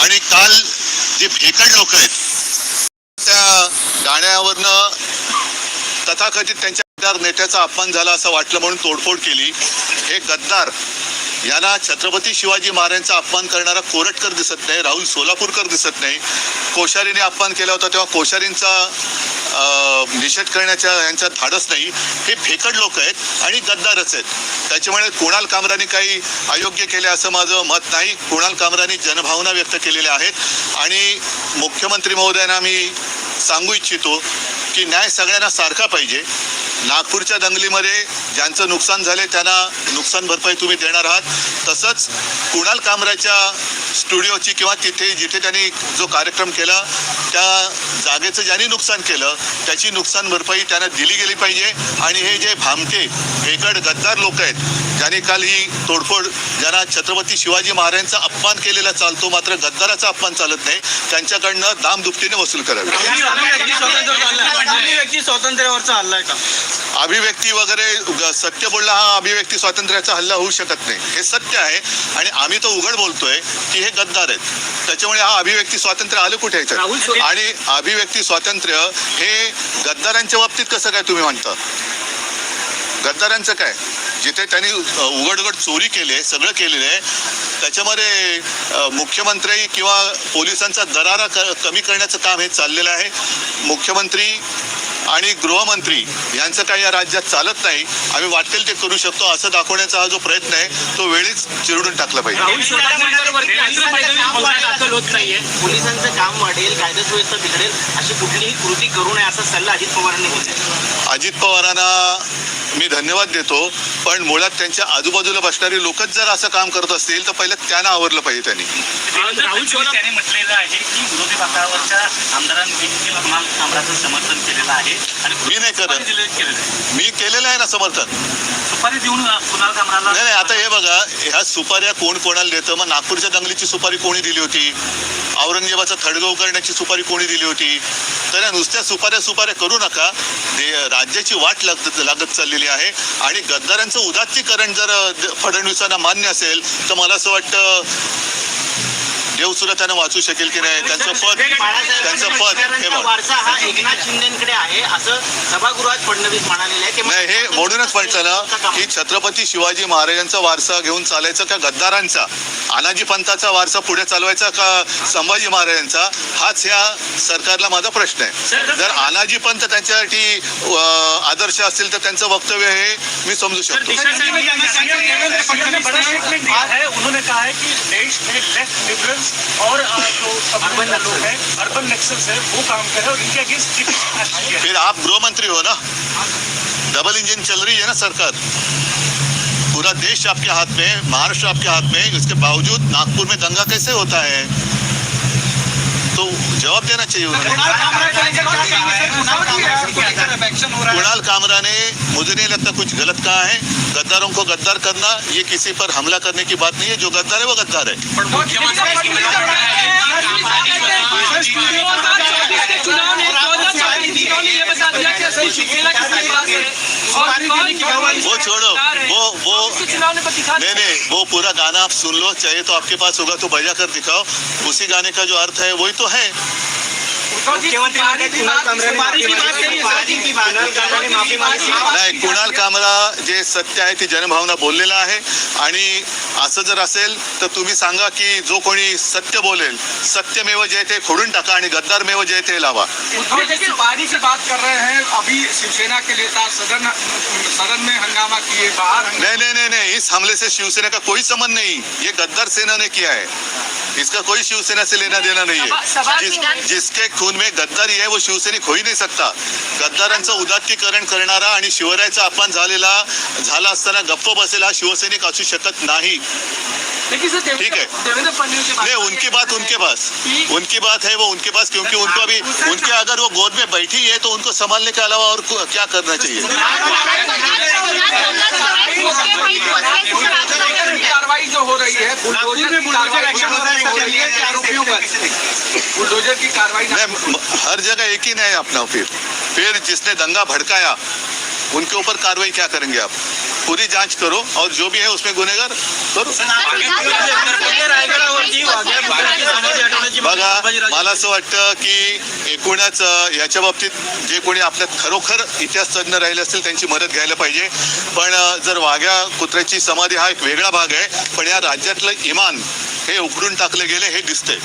आणि काल जे भेकड लोक आहेत त्या गाण्यावरनं तथाकथित त्यांच्या गद्दार नेत्याचा अपमान झाला असं वाटलं म्हणून तोडफोड केली. हे गद्दार यांना छत्रपती शिवाजी महाराजांचा अपमान करणारा कोरटकर दिसत नाही राहुल सोलापूरकर दिसत नाही. कोश्यारीने अपमान केला होता तेव्हा कोश्यारींचा निषेध करण्याच्या यांचा धाडस नाही. हे फेकड लोक आहेत आणि गद्दारच आहेत. त्याच्यामुळे कुणाल कामराने काही अयोग्य केले असं माझं मत नाही. कुणाल कामराने जनभावना व्यक्त केलेल्या आहेत. आणि मुख्यमंत्री महोदयांना मी सांगू इच्छितो की न्याय सगळ्यांना सारखा पाहिजे. नागपूरच्या दंगलीमध्ये ज्यांचं नुकसान झाले त्यांना नुकसान भरपाई तुम्ही देणार आहात. तसंच कुणाल कामराच्या स्टुडिओची किंवा तिथे जिथे त्यांनी जो कार्यक्रम केला त्या जागेचं ज्यांनी नुकसान केलं त्याची नुकसान भरपाई त्यांना दिली गेली पाहिजे. आणि हे जे भामटे भेकड गद्दार लोक आहेत ज्यांनी काल ही तोडफोड ज्यांना छत्रपती शिवाजी महाराजांचा अपमान केलेला चालतो मात्र गद्दाराचा अपमान चालत नाही त्यांच्याकडनं दाम दुपटीने वसूल करावी. अभिव्यक्ती स्वातंत्र्यावरचा हल्ला आहे का? अभिव्यक्ती वगैरे सत्य बोलणं हा अभिव्यक्ती स्वातंत्र्याचा हल्ला होऊ शकत नाही. हे सत्य आहे आणि आम्ही तो उघड बोलतोय की हे गद्दार आहेत. त्याच्यामुळे हा अभिव्यक्ती स्वातंत्र्य आलं कुठे याच्यात? आणि अभिव्यक्ती स्वातंत्र्य हे गद्दारांच्या बाबतीत कसं काय तुम्ही म्हणता गद्दारांचं काय? जिथे त्यांनी उघड उघड चोरी केली आहे सगळं केलेलं आहे त्याच्यामध्ये मुख्यमंत्री किंवा पोलिसांचा दरारा क कमी करण्याचं काम हे चाललेलं आहे. मुख्यमंत्री आणि गृहमंत्री यांचं काही या राज्यात चालत नाही. आम्ही वाटेल ते करू शकतो असं दाखवण्याचा हा जो प्रयत्न आहे तो वेळीच चिरडून टाकला पाहिजे. पोलिसांचं काम वाढेल कायदा सुव्यवस्था बिघडेल अशी कुठलीही कृती करू नये असा सल्ला अजित पवारांनी दिला अजित पवारांना मी धन्यवाद देतो पण मुळात त्यांच्या आजूबाजूला बसणारी लोकच जर असं काम करत असतील तर पहिलं त्यांना आवरलं पाहिजे त्यांनी. म्हटलेलं आहे की विरोधी पक्षावरच्या आमदारांनी देखील कुणाल कामराचं समर्थन केलेलं आहे. आणि मी नाही करत. मी केलेलं आहे ना समर्थन. सुपारी देऊन कुणाल कामराला. नाही नाही आता हे बघा ह्या सुपाऱ्या कोण कोणाला देतं? मग नागपूरच्या दंगलीची सुपारी कोणी दिली होती? औरंगजेबाचा थडगाव करण्याची सुपारी कोणी दिली होती? तर या नुसत्या सुपाऱ्या सुपाऱ्या करू नका. दे- राज्याची वाट लागत लागत चाललेली आहे. आणि गद्दारांचं उदात्तीकरण जर फडणवीसांना मान्य असेल तर मला असं वाटतं देव सुद्धा त्यांना वाचू शकेल की नाही त्यांचं पद त्यांचं पद हे बाळासाहेबांचा बघ वारसा हा एकनाथ शिंदेकडे आहे असं सभागृहात फडणवीस म्हणालेले आहे नाही हे म्हणूनच म्हटलं ना की छत्रपती शिवाजी महाराजांचा वारसा घेऊन चालायचा का गद्दारांचा अनाजी पंथाचा वारसा पुढे चालवायचा का संभाजी महाराजांचा हाच ह्या सरकारला माझा प्रश्न आहे जर अनाजी पंथ त्यांच्यासाठी आदर्श असतील तर त्यांचं वक्तव्य हे मी समजू शकतो है उन्होंने कहा है कि देश में लेफ्ट लिबरल्स और जो अर्बन लोग हैं अर्बन नेक्सल्स है वो काम कर रहे हैं और इनके अगेंस्ट फिर आप गृह मंत्री हो ना डबल इंजन चल रही है ना सरकार पूरा देश आपके हाथ में है, महाराष्ट्र आपके हाथ में है इसके बावजूद नागपुर में दंगा कैसे होता है तो जवाब देना चाहिए उन्होंने कुणाल कामरा ने मुझे नहीं लगता कुछ गलत कहा है। गद्दारों को गद्दार करना ये किसी पर हमला करने की बात नहीं है। जो गद्दार है वो गद्दार है। वो छोड़ो। वो वो नहीं नहीं वो पूरा गाना आप सुन लो चाहिए तो आपके पास होगा तो बजा कर दिखाओ। उसी गाने का जो अर्थ है वही तो है नाही कुणाल कामरा जे सत्य आहे ती जनभावना बोललेला आहे. आणि असं जर असेल तर तुम्ही सांगा की जो कोणी सत्य बोलेल सत्यमेव जे ते खोडून टाका आणि गद्दारमेव जे ते लावा. बात कर रहे हैं अभी शिवसेना के नेता सदन सदन में हंगामा किए बाहर नहीं नहीं नहीं इस हमले से शिवसेना का कोई संबंध नहीं। ये गद्दार सेना ने किया है। इसका कोई शिवसेना से लेना देना नहीं है जिस, जिसके खून में गद्दारी है वो शिवसैनिक हो ही नहीं सकता गद्दारांचं उदात्तीकरण करणारा आणि शिवरायाचा अपमान झालेला झाला असताना गप्प बसेल हा शिवसैनिक असू शकत नाही ठीक है नहीं उनकी बात उनके पास उनकी बात है वो उनके पास क्योंकि उनको अभी उनके अगर वो गोद में बैठी है तो उनको संभालने के अलावा और क्या करना चाहिए कार्रवाई जो हो रही है की कार्रवाई हो रही है आरोपियों पर। बुलडोजर की कार्रवाई हर जगह एक ही नहीं अपना फिर। फिर जिसने दंगा भड़काया उनके ऊपर कार्रवाई क्या करेंगे आप? पूरी जांच करो और जो भी है उसमें गुनेगार करो। संभाजीराजे मला असं वाटतं की एकूणच याच्या बाबतीत जे कोणी आपल्यात खरोखर इतिहास तज्ज्ञ राहिले असतील त्यांची मदत घ्यायला पाहिजे. पण जर वाघ्या कुत्र्याची समाधी हा एक वेगळा भाग आहे पण या राज्यातलं इमान हे उघडून टाकले गेले हे दिसतंय.